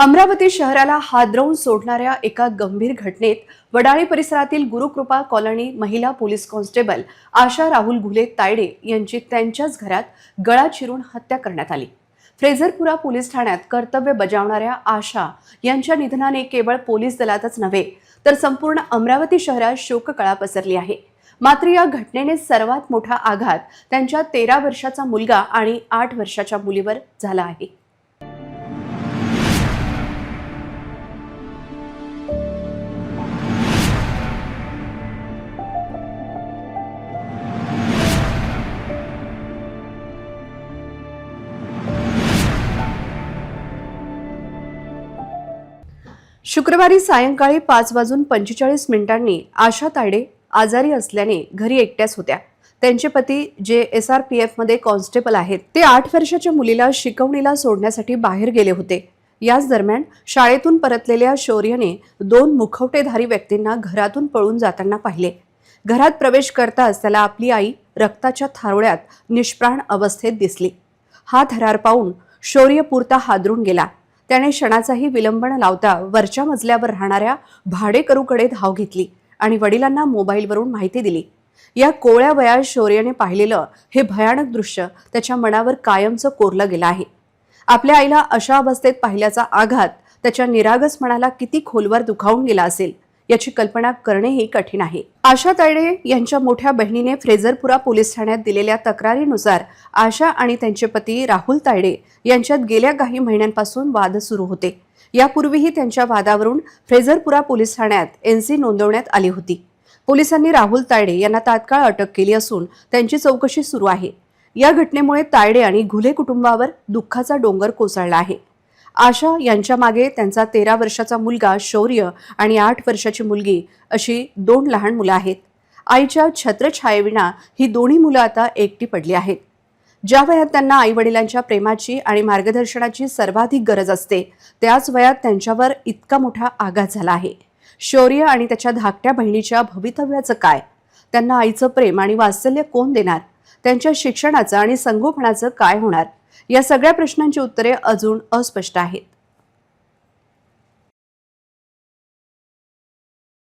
अमरावती शहराला हादरवून सोडणाऱ्या एका गंभीर घटनेत वडाळी परिसरातील गुरुकृपा कॉलनी महिला पोलीस कॉन्स्टेबल आशा राहुल घुले तायडे यांची त्यांच्याच घरात गळा चिरून हत्या करण्यात आली. फ्रेझरपुरा पोलीस ठाण्यात कर्तव्य बजावणाऱ्या आशा यांच्या निधनाने केवळ पोलीस दलातच नव्हे तर संपूर्ण अमरावती शहरात शोककळा पसरली आहे. मात्र या घटनेने सर्वात मोठा आघात त्यांच्या तेरा वर्षाचा मुलगा आणि आठ वर्षाच्या मुलीवर झाला आहे. शुक्रवारी सायंकाळी पाच वाजून पंचेचाळीस मिनिटांनी आशा तायडे आजारी असल्याने घरी एकट्याच होत्या. त्यांचे पती जे एस आर पी एफमध्ये कॉन्स्टेबल आहेत ते आठ वर्षाच्या मुलीला शिकवणीला सोडण्यासाठी बाहेर गेले होते. याच दरम्यान शाळेतून परतलेल्या शौर्यने दोन मुखवटेधारी व्यक्तींना घरातून पळून जाताना पाहिले. घरात प्रवेश करताच त्याला आपली आई रक्ताच्या थारोळ्यात निष्प्राण अवस्थेत दिसली. हा थरार पाहून शौर्य पुरता हादरून गेला. त्याने क्षणाचाही विलंब न लावता वरच्या मजल्यावर राहणाऱ्या भाडेकरूकडे धाव घेतली आणि वडिलांना मोबाईलवरून माहिती दिली. या कोळ्या वयात शौर्याने पाहिलेलं हे भयानक दृश्य त्याच्या मनावर कायमचं कोरलं गेलं आहे. आपल्या आईला अशा अवस्थेत पाहिल्याचा आघात त्याच्या निरागस मनाला किती खोलवर दुखावून गेला असेल याची कल्पना करणेही कठीण आहे. आशा तायडे यांच्या मोठ्या बहिणीने फ्रेझरपुरा पोलीस ठाण्यात दिलेल्या तक्रारीनुसार आशा आणि त्यांचे पती राहुल तायडे यांच्यात गेल्या काही महिन्यांपासून वाद सुरू होते. यापूर्वीही त्यांच्या वादावरून फ्रेझरपुरा पोलीस ठाण्यात एनसी नोंदवण्यात आली होती. पोलिसांनी राहुल तायडे यांना तात्काळ अटक केली असून त्यांची चौकशी सुरू आहे. या घटनेमुळे तायडे आणि घुले कुटुंबावर दुःखाचा डोंगर कोसळला आहे. आशा यांच्या मागे त्यांचा तेरा वर्षाचा मुलगा शौर्य आणि आठ वर्षाची मुलगी अशी दोन लहान मुलं आहेत. आईच्या छत्रछायेविना ही दोन्ही मुलं आता एकटी पडली आहेत. ज्या वयात त्यांना आई वडिलांच्या प्रेमाची आणि मार्गदर्शनाची सर्वाधिक गरज असते त्याच वयात त्यांच्यावर इतका मोठा आघात झाला आहे. शौर्य आणि त्याच्या धाकट्या बहिणीच्या भवितव्याचं काय? त्यांना आईचं प्रेम आणि वात्सल्य कोण देणार? त्यांच्या शिक्षणाचं आणि संगोपनाचं काय होणार? या सगळ्या प्रश्नांची उत्तरे अजून अस्पष्ट आहेत.